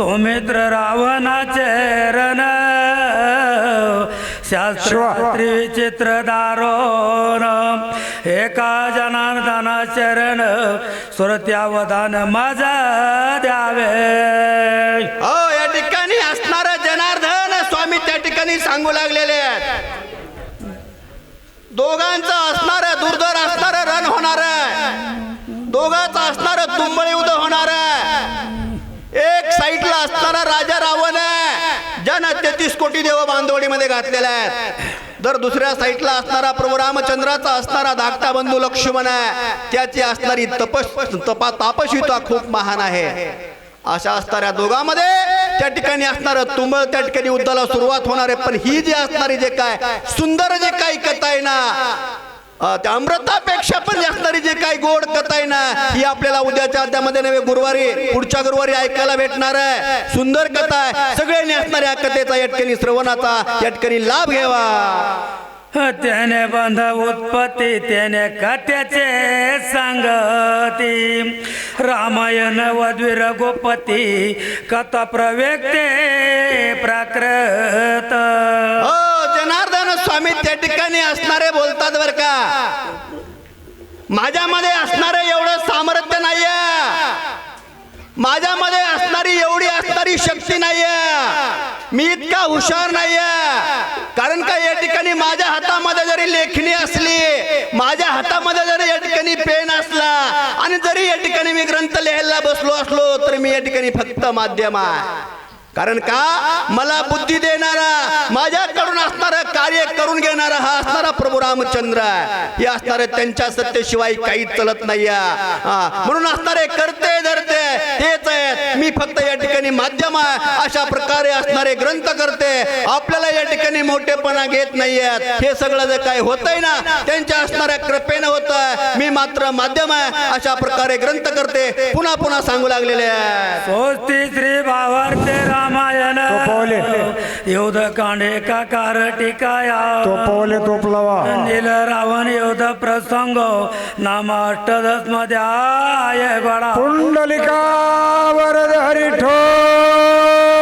सौमित्र रावणाचे रण. शास्त्री विचित्र दारोण. एका जनार्दना चरण सुरत्यावधान माझा द्यावे. हो या ठिकाणी असणार जनार्दन स्वामी त्या ठिकाणी सांगू लागलेले आहेत. दोघांचं असणार दुर्धर असणार रण होणार दोघांचं असणार तुंबळी युद्ध होणार एक साईडला असणारा राजा रावण आहे तेहतीस कोटी देव बांधवडीमध्ये घातलेला आहेत. तर दुसऱ्या साईडला असणारा प्रभू रामचंद्राचा असणारा धाकटा बंधू लक्ष्मण आहे. त्याची असणारी तपस तपा तापशिता खूप महान आहे. अशा असणाऱ्या दोघांमध्ये त्या ठिकाणी असणारं तुंबळ त्या ठिकाणी युद्धाला सुरुवात होणार आहे. पण ही जी असणारी जे काय सुंदर जे काही कथा आहे ना त्या अमृतापेक्षा पण असणारी जे काही गोड कथा आहे ना ही आपल्याला उद्याच्या अध्यामध्ये नव्हे गुरुवारी पुढच्या गुरुवारी ऐकायला भेटणार आहे. सुंदर कथा आहे. सगळ्यांनी असणाऱ्या कथेचा या ठिकाणी श्रवणाचा या ठिकाणी लाभ घ्यावा. त्याने बंध उत्पत्ती त्याने कथ्याचे सांगती. रामायण वद्वीर गोपती कथा प्रव्यक्ते प्राकृत. स्वामी त्या ठिकाणी असणारे बोलतात बर का. माझ्यामध्ये असणारे एवढं सामर्थ्य नाहीये. माझ्यामध्ये असणारी एवढी असणारी शक्ती नाहीये. मी इतका हुशार नाहीये. कारण का या ठिकाणी माझ्या हातामध्ये जरी लेखणी असली माझ्या हातामध्ये जरी या ठिकाणी पेन असला आणि जरी या ठिकाणी मी ग्रंथ लिहायला बसलो असलो तर मी या ठिकाणी फक्त माध्यम आहे. कारण का? मला बुद्धी देणारा माझ्या कार्य करून घेणारा हा असणारा प्रभू रामचंद्र आहे. हे असणारे त्यांच्या सत्तेशिवाय काही चलत नाही म्हणून असणारे करते धरते तेच आहेत. मी फक्त या ठिकाणी माध्यम आहे. अशा प्रकारे असणारे ग्रंथ करते. आपल्याला या ठिकाणी मोठेपणा घेत नाहीयेत हे सगळं जे काही होतंय ना त्यांच्या असणाऱ्या कृपेनं होत मी मात्र माध्यम आहे. अशा प्रकारे ग्रंथ करते. पुन्हा पुन्हा सांगू लागलेले आहे श्री भावार्थे रामायण. पावले. युद्ध कांडे काकार टिकाया तोपवले तोपलावा नील रावण युद्ध प्रसंग नाम अष्टदशमध्ये आय गडा पुंडलिका